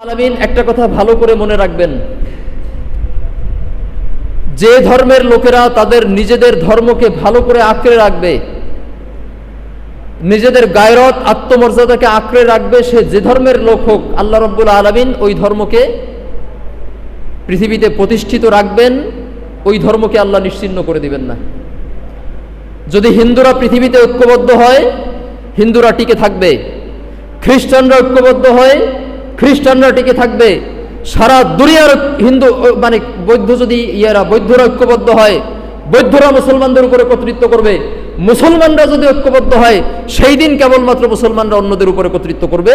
আলামিন একটা কথা ভালো করে মনে রাখবেন। যে ধর্মের লোকেরা তাদের নিজেদের ধর্মকে ভালো করে আঁকড়ে রাখবে, নিজেদের গায়রত আত্মমর্যাদাকে আঁকড়ে রাখবে, সে যে ধর্মের লোক হোক, আল্লাহ রব্বুল আলমিন ওই ধর্মকে পৃথিবীতে প্রতিষ্ঠিত রাখবেন, ওই ধর্মকে আল্লাহ নিশ্চিন্ন করে দিবেন না। যদি হিন্দুরা পৃথিবীতে ঐক্যবদ্ধ হয়, হিন্দুরা টিকে থাকবে, খ্রিস্টানরা ঐক্যবদ্ধ হয় খ্রিস্টানরা টিকে থাকবে। সারা দুনিয়ার হিন্দু মানে বৌদ্ধ যদি ইয়েরা, বৌদ্ধরা ঐক্যবদ্ধ হয়, বৌদ্ধরা মুসলমানদের উপরে কর্তৃত্ব করবে। মুসলমানরা যদি ঐক্যবদ্ধ হয়, সেই দিন কেবলমাত্র মুসলমানরা অন্যদের উপরে কর্তৃত্ব করবে।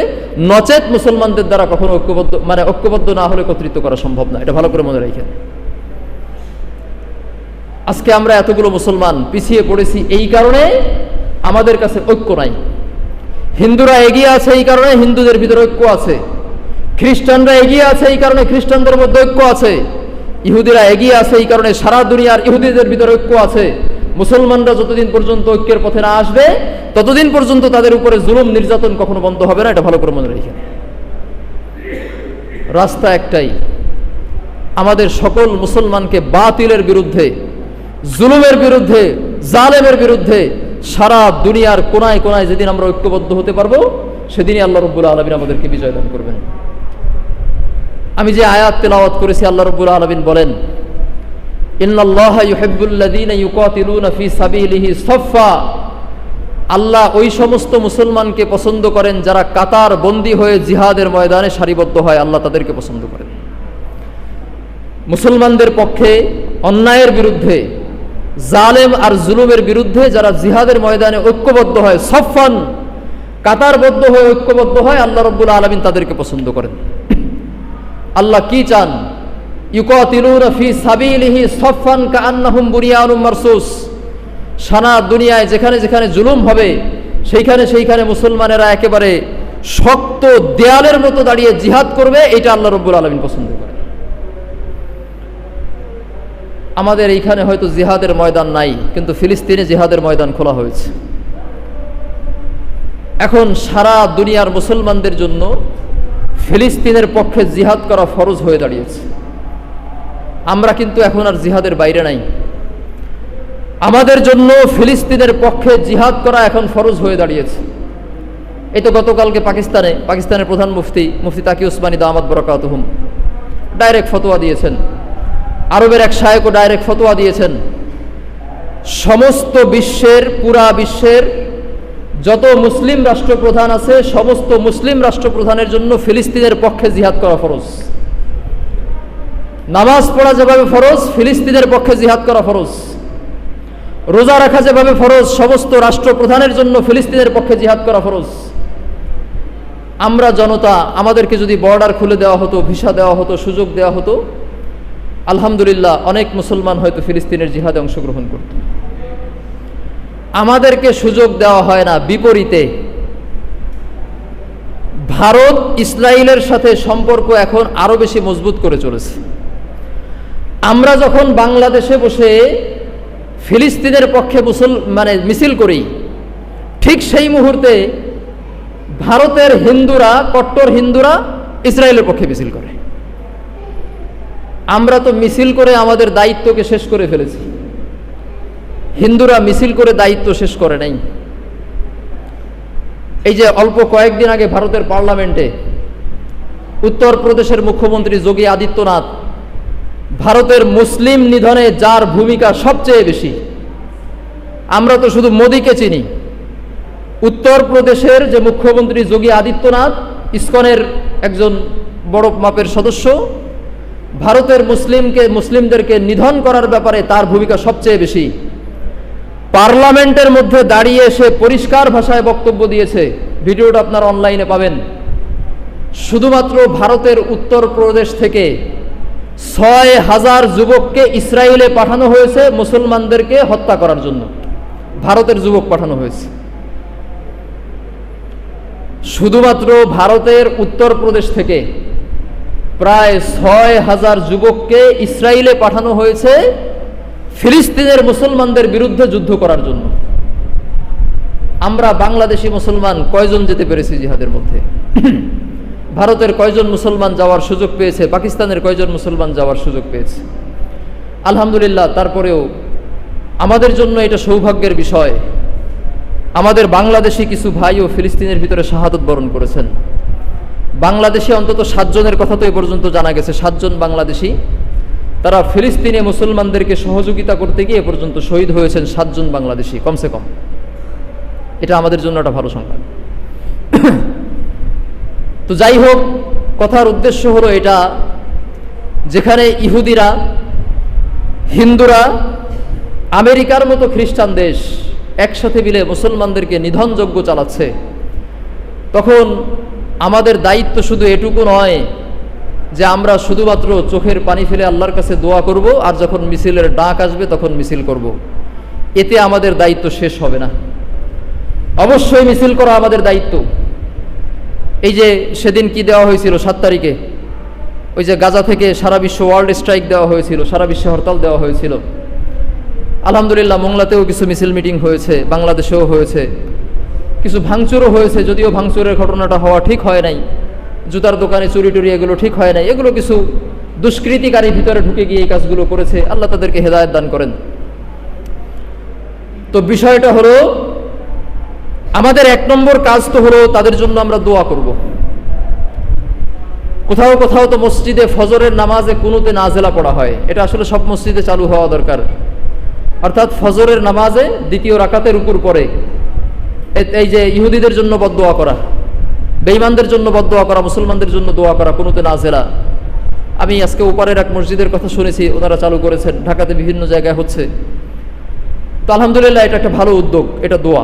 নচেত মুসলমানদের দ্বারা কখনো ঐক্যবদ্ধ মানে ঐক্যবদ্ধ না হলে কর্তৃত্ব করা সম্ভব না। এটা ভালো করে মনে রাখেন। আজকে আমরা এতগুলো মুসলমান পিছিয়ে পড়েছি এই কারণে আমাদের কাছে ঐক্য নাই। হিন্দুরা এগিয়ে আছে এই কারণে, হিন্দুদের ভিতরে ঐক্য আছে। খ্রিস্টানরা এগিয়ে আছে, এই কারণে খ্রিস্টানদের মধ্যে ঐক্য আছে। ইহুদিরা এগিয়ে আছে, এই কারণে সারা দুনিয়ার ইহুদিদের ভিতরে ঐক্য আছে। মুসলমানরা যতদিন পর্যন্ত ঐক্যের পথে না আসবে, ততদিন পর্যন্ত তাদের উপরে জুলুম, নির্যাতন কখনো বন্ধ হবে না, এটা ভালো করে মনে রেখে। রাস্তা একটাই, আমাদের সকল মুসলমানকে বাতিলের বিরুদ্ধে, জুলুমের বিরুদ্ধে, জালেমের বিরুদ্ধে সারা দুনিয়ার কোনায় কোনায় যেদিন আমরা ঐক্যবদ্ধ হতে পারব, সেদিনই আল্লাহ রব্বুল আলমিন আমাদেরকে বিজয় দান করবেন। আমি যে আয়াত তেলাওয়াত করেছি, আল্লাহ রব্বুল আলমিন বলেন আল্লাহ ওই সমস্ত মুসলমানকে পছন্দ করেন যারা কাতার বন্দী হয়ে জিহাদের ময়দানে সারিবদ্ধ হয়, আল্লাহ তাদেরকে পছন্দ করেন। মুসলমানদের পক্ষে অন্যায়ের বিরুদ্ধে, জালেম আর জুলুমের বিরুদ্ধে যারা জিহাদের ময়দানে ঐক্যবদ্ধ হয় সফান কাতারবদ্ধ হয়ে ঐক্যবদ্ধ হয়, আল্লাহ রব্বুল আলমিন তাদেরকে পছন্দ করেন। আল্লাহ কি চান? ইউকাতিলুনা ফি সাবিলিহি সফান কাআন্নাহুম বুনিয়ানুম মারসুস। সারা দুনিয়ায় যেখানে যেখানে জুলুম হবে, সেইখানে সেইখানে মুসলমানেরা একেবারে শক্ত দেয়ালের মতো দাঁড়িয়ে জিহাদ করবে, এটা আল্লাহ রব্বুল আলমিন পছন্দ করে। আমাদের এইখানে হয়তো জিহাদের ময়দান নাই, কিন্তু ফিলিস্তিনে জিহাদের ময়দান খোলা হয়েছে। এখন সারা দুনিয়ার মুসলমানদের জন্য ফিলিস্তিনের পক্ষে জিহাদ করা ফরজ হয়ে দাঁড়িয়েছে। আমরা কিন্তু এখন আর জিহাদের বাইরে নাই। আমাদের জন্য ফিলিস্তিনের পক্ষে জিহাদ করা এখন ফরজ হয়ে দাঁড়িয়েছে। এই তো গতকালকে পাকিস্তানে, পাকিস্তানের প্রধান মুফতি মুফতি তাকি উসমানী দামাদ বরকাতহুম ডাইরেক্ট ফতোয়া দিয়েছেন। আরবের এক শায়কও ডাইরেক্ট ফতোয়া দিয়েছেন। সমস্ত বিশ্বের, পুরা বিশ্বের যত মুসলিম রাষ্ট্রপ্রধান আছে, সমস্ত মুসলিম রাষ্ট্রপ্রধানের জন্য ফিলিস্তিনের পক্ষে জিহাদ করা ফরজ। নামাজ পড়া যেভাবে ফরজ, ফিলিস্তিনের পক্ষে জিহাদ করা ফরজ। রোজা রাখা যেভাবে ফরজ, সমস্ত রাষ্ট্রপ্রধানের জন্য ফিলিস্তিনের পক্ষে জিহাদ করা ফরজ। আমরা জনতা, আমাদেরকে যদি বর্ডার খুলে দেওয়া হতো, ভিসা দেওয়া হতো, সুযোগ দেওয়া হতো, আলহামদুলিল্লাহ অনেক মুসলমান হয়তো ফিলিস্তিনের জিহাদে অংশগ্রহণ করত। আমাদেরকে সুযোগ দেওয়া হয় না, বিপরীতে। ভারত ইসরায়েলের সাথে সম্পর্ক এখন আরও বেশি মজবুত করে চলেছে। আমরা যখন বাংলাদেশে বসে ফিলিস্তিনের পক্ষে মুসল মানে মিছিল করি, ঠিক সেই মুহূর্তে ভারতের হিন্দুরা, কট্টর হিন্দুরা ইসরায়েলের পক্ষে মিছিল করে। আমরা তো মিছিল করে আমাদের দায়িত্বকে শেষ করে ফেলেছি। হিন্দুরা মিছিল করে দায়িত্ব শেষ করে নাই। এই যে অল্প কয়েকদিন আগে ভারতের পার্লামেন্টে উত্তরপ্রদেশের মুখ্যমন্ত্রী যোগী আদিত্যনাথ ভারতের মুসলিম নিধনে যার ভূমিকা সবচেয়ে বেশি, আমরা তো শুধু মোদীকে চিনি। উত্তরপ্রদেশের যে মুখ্যমন্ত্রী যোগী আদিত্যনাথ, ইস্কনের একজন বড় মাপের সদস্য, ভারতের মুসলিমকে, মুসলিমদেরকে নিধন করার ব্যাপারে তার ভূমিকা সবচেয়ে বেশি। পার্লামেন্টের মধ্যে দাঁড়িয়ে সে পরিষ্কার ভাষায় বক্তব্য দিয়েছে। ভিডিওটা আপনারা অনলাইনে পাবেন। শুধুমাত্র ভারতের উত্তরপ্রদেশ থেকে ছয় হাজার যুবককে ইসরায়েলে পাঠানো হয়েছে মুসলমানদেরকে হত্যা করার জন্য। ভারতের যুবক পাঠানো হয়েছে। শুধুমাত্র ভারতের উত্তরপ্রদেশ থেকে প্রায় ছয় হাজার যুবককে ইসরায়েলে পাঠানো হয়েছে ফিলিস্তিনের মুসলমানদের বিরুদ্ধে যুদ্ধ করার জন্য। আমরা বাংলাদেশি মুসলমান কয়জন যেতে পেরেছি জিহাদের মধ্যে? ভারতের কয়জন মুসলমান যাওয়ার সুযোগ পেয়েছে? পাকিস্তানের কয়জন মুসলমান যাওয়ার সুযোগ পেয়েছে? আলহামদুলিল্লাহ, তারপরেও আমাদের জন্য এটা সৌভাগ্যের বিষয়। আমাদের বাংলাদেশি কিছু ভাই ও ফিলিস্তিনের ভিতরে শাহাদত বরণ করেছেন। বাংলাদেশে অন্তত সাতজনের কথা তো এ পর্যন্ত জানা গেছে। সাতজন বাংলাদেশি তারা ফিলিস্তিনে মুসলমানদেরকে সহযোগিতা করতে গিয়ে পর্যন্ত শহীদ হয়েছেন সাতজন বাংলাদেশি, কমসে কম। এটা আমাদের জন্য একটা ভালো সংবাদ। তো যাই হোক, কথার উদ্দেশ্য হলো এটা, যেখানে ইহুদিরা, হিন্দুরা, আমেরিকার মতো খ্রিস্টান দেশ একসাথে মিলে মুসলমানদেরকে নিধনযজ্ঞ চালাচ্ছে, তখন আমাদের দায়িত্ব শুধু এটুকু নয় যে আমরা শুধুমাত্র চোখের পানি ফেলে আল্লাহর কাছে দোয়া করব, আর যখন মিছিলের ডাক আসবে তখন মিছিল করব। এতে আমাদের দায়িত্ব শেষ হবে না। অবশ্যই মিছিল করা আমাদের দায়িত্ব। এই যে সেদিন কি দেওয়া হয়েছিল সাত তারিখে? ওই যে গাজা থেকে সারা বিশ্ব ওয়ার্ল্ড স্ট্রাইক দেওয়া হয়েছিল, সারা বিশ্বে হরতাল দেওয়া হয়েছিল। আলহামদুলিল্লাহ, মোংলাতেও কিছু মিছিল মিটিং হয়েছে, বাংলাদেশেও হয়েছে। কিছু ভাঙচুরও হয়েছে, যদিও ভাঙচুরের ঘটনাটা হওয়া ঠিক হয় নাই। জুতার দোকানে চুরি টুরি এগুলো ঠিক হয় নাই। এগুলো কিছু দুষ্কৃতিকারী ভিতরে ঢুকে গিয়ে এই কাজগুলো করেছে। আল্লাহ তাদেরকে হেদায়ত দান করেন। তো বিষয়টা হলো, আমাদের এক নম্বর কাজ তো হলো তাদের জন্য আমরা দোয়া করব। কোথাও কোথাও তো মসজিদে ফজরের নামাজে কুনুতে নাজেলা পড়া হয়। এটা আসলে সব মসজিদে চালু হওয়া দরকার। অর্থাৎ ফজরের নামাজে দ্বিতীয় রাকাতের উপর পরে এই যে ইহুদিদের জন্য বদোয়া করা। বেঈমানদের জন্য বদ দোয়া করা, মুসলমানদের জন্য দোয়া করা, কোনোতে না জেলা। আমি আজকে ওপারের এক মসজিদের কথা শুনেছি, ওনারা চালু করেছেন, ঢাকাতে বিভিন্ন জায়গায় হচ্ছে। তো আলহামদুলিল্লাহ, এটা একটা ভালো উদ্যোগ, এটা দোয়া।